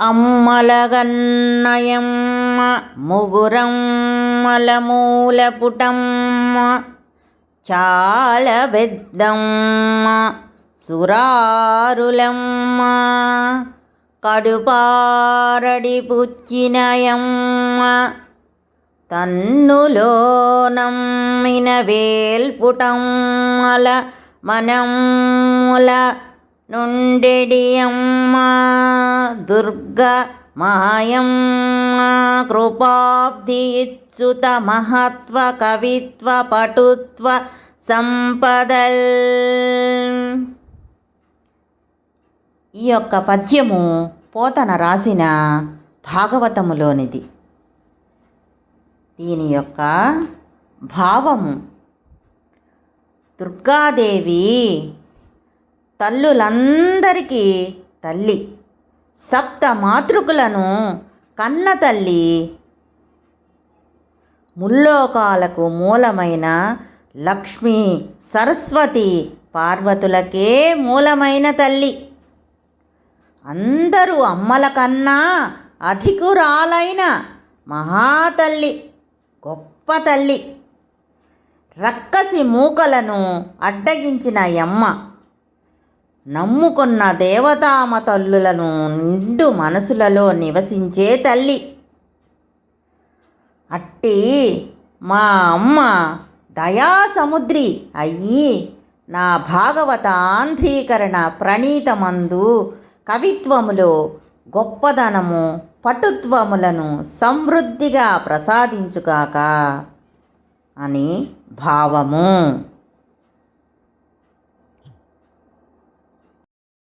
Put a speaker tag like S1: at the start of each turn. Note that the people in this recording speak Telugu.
S1: అమ్మలగన్నయమ్మ ముగురమ్మలమూలపుటమ్మ చాలా చాల పెద్దమ్మ సురారులమ్మ కడుపారడి పుచ్చినయమ్మ తన్నులో నమ్మిన వేల్పుటమ్మల మనముల నుండెడియమ్మ. దుర్గా మాయం కృపాబ్ధి మహత్వ కవిత్వ పటుత్వ సంపదల్ ఈ యొక్క పద్యము పోతన రాసిన భాగవతములోనిది. దీని యొక్క భావము దుర్గాదేవి తల్లులందరికీ తల్లి. సప్త మాతృకులను కన్న తల్లి. ముల్లోకాలకు మూలమైన లక్ష్మి సరస్వతి పార్వతులకే మూలమైన తల్లి. అందరూ అమ్మల కన్నా అధికురాలైన మహాతల్లి గొప్ప తల్లి. రక్కసి మూకలను అడ్డగించిన యమ్మ. నమ్ముకున్న దేవతామ తల్లులను నిండు మనసులలో నివసించే తల్లి. అట్టి మా అమ్మ దయా సముద్రి అయ్యి నా భాగవతాంధ్రీకరణ ప్రణీతమందు కవిత్వములో గొప్పదనము పటుత్వములను సమృద్ధిగా ప్రసాదించుగాక అని భావము.